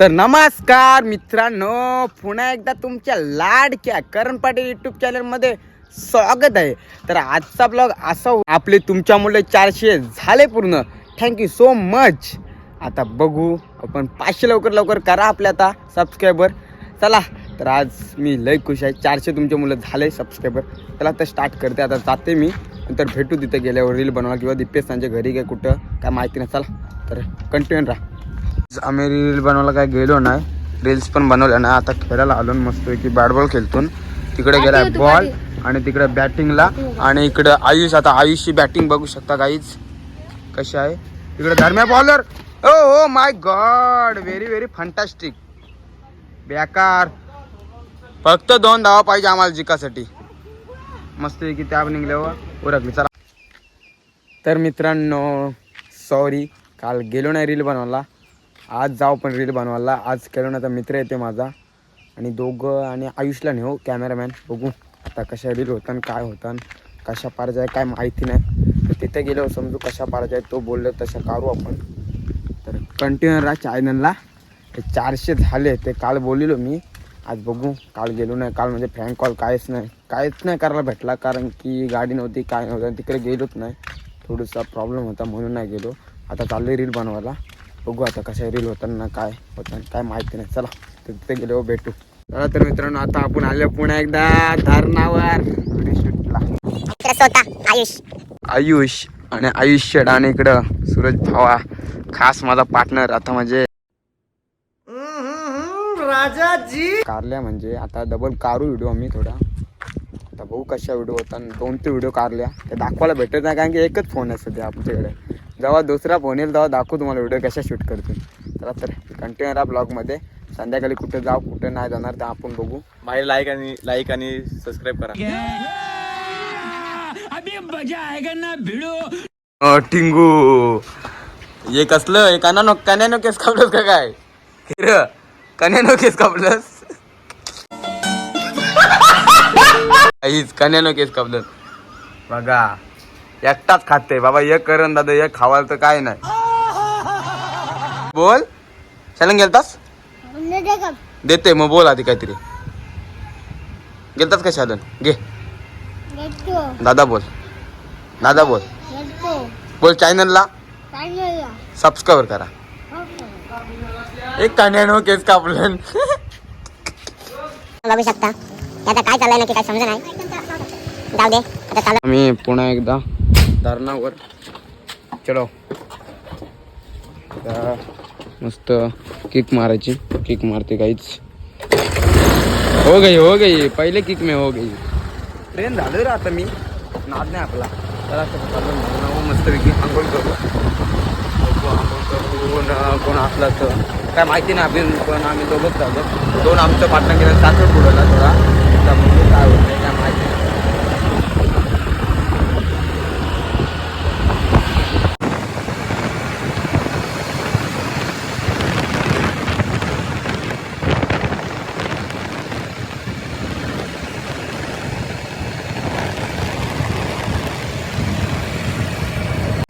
तर नमस्कार मित्रांनो पुन्हा एकदा तुमच्या लाडक्या करण पाटील युट्यूब चॅनलमध्ये स्वागत आहे. तर आजचा ब्लॉग असा हो- आपले तुमच्यामुळे चारशे झाले पूर्ण. थँक्यू सो मच आता बघू आपण पाचशे लवकर लवकर करा आपल्या आता सबस्क्रायबर चला तर आज मी लय खुश आहे. चारशे तुमचे मुलं झाले सबस्क्रायबर चला तर स्टार्ट करते. आता जाते मी. नंतर भेटू तिथे गेल्यावर रील बनवा किंवा दिपेश त्यांच्या घरी काय कुठं काय माहिती नाही. चला तर कंटिन्यू राहा. आम्ही रील बनवायला काय गेलो नाही. रील्स पण बनवल्या नाही. आता खेळायला आलो मस्त की बॅट बॉल खेळतून तिकडे गेला बॉल आणि तिकडे बॅटिंगला आणि इकडे आयुष आता आयुषची बॅटिंग बघू शकता काहीच कशी आहे? तिकडे धर्म्या बॉलर ओ हो my god very very fantastic बेकार. फक्त दोन धावा पाहिजे आम्हाला जिकासाठी. मस्त की त्या निघल्यावर उरकली चला. तर मित्रांनो सॉरी काल गेलो नाही रील बनवायला. आज जाऊ पण रील बनवायला. आज केलो ना तर मित्र येते माझा. आणि दोघं आणि आयुषला नेऊ कॅमेरामॅन बघू आता कशा रील होतान काय होतान कशा पार आहे काय माहिती नाही. तर तिथे गेलो समजू कशा पार आहे तो बोललो तशा काढू आपण. तर कंटिन्यू राहा चायनलला ते चारशे झाले ते काल बोललेलो मी. आज बघू काल गेलो नाही. काल म्हणजे फ्रँक कॉल काहीच नाही. काहीच नाही करायला भेटला कारण की गाडी नव्हती काय नव्हतं. तिकडे गेलोच नाही. थोडासा प्रॉब्लेम होता म्हणून नाही गेलो. आता चाललो रील बनवायला. बघू आता कशा रील होतात ना काय होतं काय माहिती नाही. चला तर तिथे गेलो भेटू. चला तर मित्रांनो आता आपण आलो पुन्हा एकदा धरणावर. शूटला आयुष. आयुष आणि आयुष शेड आणि इकडं सूरज भावा खास माझा पार्टनर आता म्हणजे कारल्या म्हणजे आता डबल कारू व्हिडिओ आम्ही थोडा. आता बघू कशा व्हिडिओ होता दोन ते व्हिडिओ काढल्या ते दाखवायला भेटत नाही कारण की एकच फोन आहे सध्या आमच्याकडे जेव्हा दुसरा फोन येईल तेव्हा दाखवू तुम्हाला व्हिडिओ कशा शूट करतो चला तर कंटिन्यू राहा ब्लॉगमध्ये संध्याकाळी कुठे जाऊ कुठे नाही जाणार ते आपण बघू. बाहेर लाईक आणि लाईक आणि सबस्क्राईब करा. अ, टिंगू. हे कसलं? हे काना कन्यानो केस कापलंस का काय? हिर कन्यानो केस कापलंस? काहीच कन्यानो केस कापलंस. बघा. एकटाच खाते. बाबा एक करण दादा एक खावाल तर काय नाही. बोल. शालन गेलतास? देते मग बोल आधी काहीतरी. गेलतास का शालन? घे. दादा बोल. दादा बोल. बोल चॅनलला सबस्क्राईब करा. एक कन्यानो केस कापलं. बघू शकता. आता काय चाललंय नक्की काय समजा नाही. जाऊ दे. आता चालू आम्ही पुन्हा एकदा धरणावर चलो आता मस्त किक मारायची. किक मारते काहीच हो गई हो गई. पहिले किक मे हो गई. ट्रेन झालं रे आता मी. नाद नाही आपला. तर असं चाललं हो, मस्तपैकी आंघोळ करू. बघू, कोण असला तर. काय माहिती नाही आपण पण आम्ही दोघंच जातो दोन आमचं पार्टनर गेलं साखर बुडवला थोडा आता बघू काय होतं काय माहिती नाही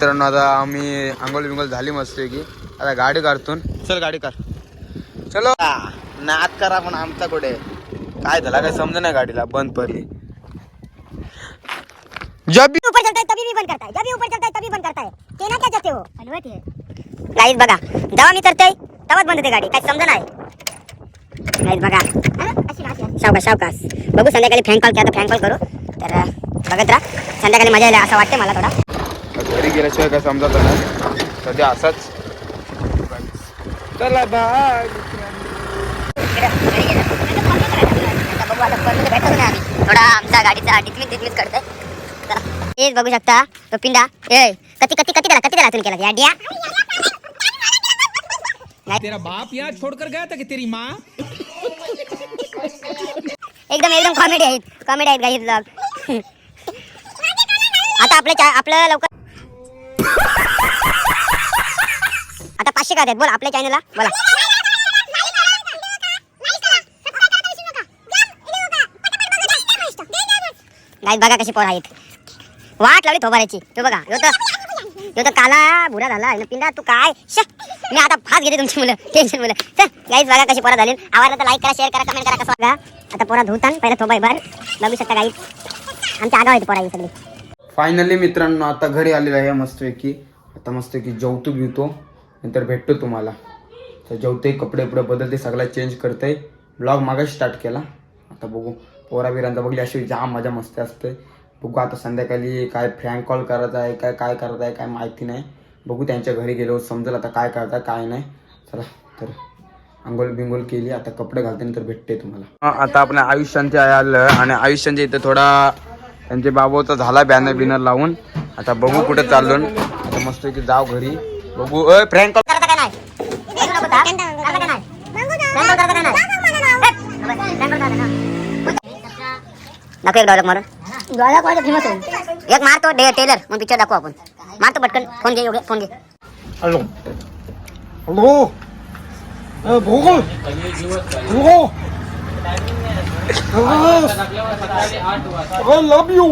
मित्रांनो आता आम्ही आंघोळ बिंगोळ झाली मस्त की आता गाडी काढतून चल गाडी काढ. चलो. नाद करा पण आमचा कुठे. काय झाला? काय समज नाही गाडीला? बंद पडली. जब भी ऊपर चलता है तभी भी बंद करता है। जब भी ऊपर चलता है तभी बंद करता है। ते ना क्या चाहते हो हलवत है। गाईज बघा. जेव्हा मी करतोय तेव्हाच बंद होते गाडी. काय समजा नाही? गाईज बघा. सावकाश सावकाश बघू संध्याकाळी फ्रँक कॉल केला तर फ्रँक कॉल करू. तर बघत राहा. संध्याकाळी मजा येईल असं वाटते मला थोडा. गेल्याशिवाय काय समजत नाही. सध्या असाच. चला बाय. बघू थोडा आमचा गाडीचा करतोय. हेच शकता तो पिंडा ए कती कती कती त्याला कती त्याला तुम्ही केला? या डिया. तेरा बाप यहाँ छोड़कर गया था कि तेरी माँ? एकदम एकदम कॉमेडी आहेत. कॉमेडी आहेत आता आपलं चा- आपलं लवकर आता पाचशे काय देत? बोल आपल्या चॅनलला बोला. गाईज बघा कशी पोर आहेत. वाट लावली थोबारायची तू बघा यो तर यो तर काला भुरा झाला पिंडा तू काय? शे मी आता फास घेते तुमची मुलं. टेन्शन मुलं. चल गाईत बघा कशी पोरा झाली. आवडला तर लाईक करा शेअर करा कमेंट करा कसं बघा आता पोरा धुतान पहिला थोबाई भर. बघू शकता गाईत आमच्या आगाव आहेत पोरा ही सगळी. फायनली मित्रांनो आता घरी आलेलं आहे मस्तपैकी. आता मस्तपैकी जेवतो बिवतो. नंतर भेटतो तुम्हाला. तर जेवते कपडे उपडे बदलते सगळा चेंज करते ब्लॉग मागाशी स्टार्ट केला. आता बघू. पोरा बिरांचा बघली अशी जाम मजा मस्ती असते. बघू आता संध्याकाळी काय फ्रँक कॉल करायचा आहे काय काय करायचं आहे काय माहिती नाही. बघू त्यांच्या घरी गेलो समजेल आता काय करताय काय नाही. चला तर आंघोळ बिंगोल केली आता कपडे घालते नंतर भेटते तुम्हाला. आता आपल्या आयुष्यांचे आलं आणि आयुष्यांच्या इथं थोडा त्यांचे बाबूचा झाला बॅनर बिनर लावून. आता बघू कुठे चाललो आता मस्त की जाव घरी. बघू. अय फ्रँक नको. दाखव एक डायलॉग मारून. एक मारतो डे टेलर मग पिक्चर दाखवू आपण. मारतो पटकन. फोन घे एवढे. फोन घे. हॅलो. हॅलो. भोगल लव यू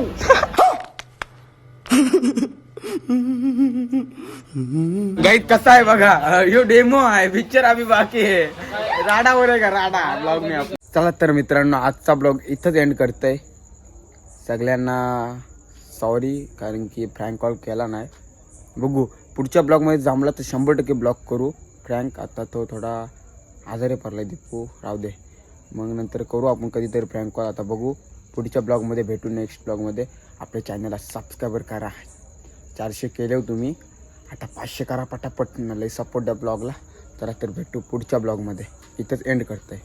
गाईत कसा आहे बघा? यो डेमो आहे पिक्चर आम्ही बाकी आहे. राडावर आहे का? राडा ब्लॉग मी आपण चला तर मित्रांनो आजचा ब्लॉग इथंच एंड करतोय. सगळ्यांना सॉरी कारण की फ्रँक कॉल केला नाही. बघू पुढच्या ब्लॉगमध्ये जमला तर शंभर टक्के ब्लॉग करू. फ्रँक आता तो थोडा आजारी पडला दीपू. राहू दे. मग नंतर करू आपण कधीतरी फ्रँक कॉल आता बघू. पुढच्या ब्लॉगमध्ये भेटू नेक्स्ट ब्लॉगमध्ये आपल्या चॅनलला सबस्क्राईबर करा. चारशे केले हो तुम्ही. आता पाचशे करा पटापट. लई सपोर्ट द्या ब्लॉगला चला तर भेटू पुढच्या ब्लॉगमध्ये इथंच एंड करतोय.